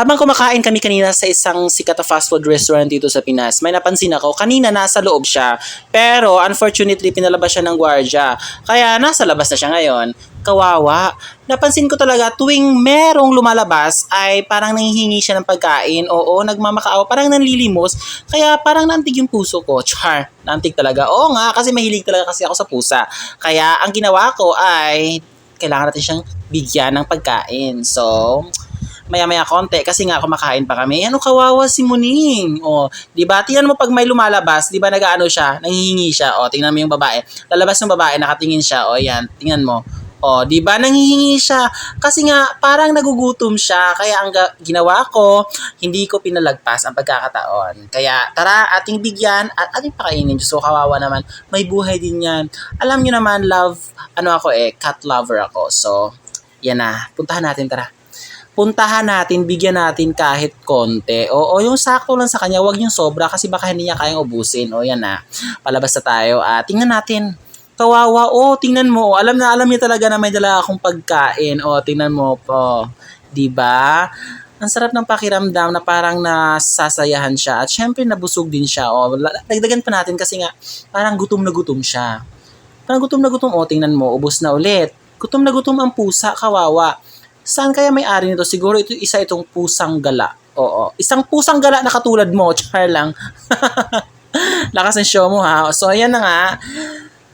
Habang kumakain kami kanina sa isang sikat na fast food restaurant dito sa Pinas, may napansin ako, kanina nasa loob siya. Pero unfortunately, pinalabas siya ng gwardya. Kaya nasa labas na siya ngayon. Kawawa. Napansin ko talaga tuwing merong lumalabas ay parang nanghihingi siya ng pagkain. Oo, nagmamakaawa, parang nanlilimos. Kaya parang nantig yung puso ko. Char, nantig talaga. Oo nga, kasi mahilig talaga kasi ako sa pusa. Kaya ang ginawa ko ay kailangan natin siyang bigyan ng pagkain. So, maya-maya konti kasi nga kumakain pa kami. Ano kawawa si Muning? O, 'di ba? Tingnan mo pag may lumalabas, 'di ba nagaano siya, nanghihingi siya. O, tingnan mo yung babae. Lalabas yung babae, nakatingin siya. O, yan, tingnan mo. O, 'di ba nanghihingi siya? Kasi nga parang nagugutom siya. Kaya ang ga- ginawa ko, hindi ko pinalagpas ang pagkakataon. Kaya tara, ating bigyan at ating pakainin. Ko, kawawa naman. May buhay din yan. Alam niyo naman, love, ano ako eh, cat lover ako. So, yan na. Puntahan natin, tara puntahan natin, bigyan natin kahit konti. Oo, yung sakto lang sa kanya, wag yung sobra kasi baka hindi niya kayang ubusin. O yan na, palabas na tayo. Ah, tingnan natin. Kawawa, oh, tingnan mo. Alam na, alam niya talaga na may dala akong pagkain. O, tingnan mo po. 'Di ba? Ang sarap ng pakiramdam na parang nasasayahan siya. At syempre, nabusog din siya. O, la- dagdagan pa natin kasi nga, parang gutom na gutom siya. Parang gutom na gutom. O, tingnan mo, ubos na ulit. Gutom na gutom ang pusa, kawawa. Saan kaya may-ari nito? Siguro ito isa itong pusang gala. Oo. Isang pusang gala na katulad mo. Char lang. Lakas ng show mo ha. So, ayan na nga.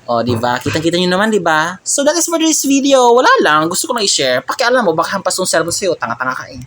O, di ba? Kitang-kita nyo naman, di ba? So, that is for this video. Wala lang. Gusto ko lang i-share. Pakialam mo, baka hampas yung cellphone sa'yo. Tanga-tanga ka eh.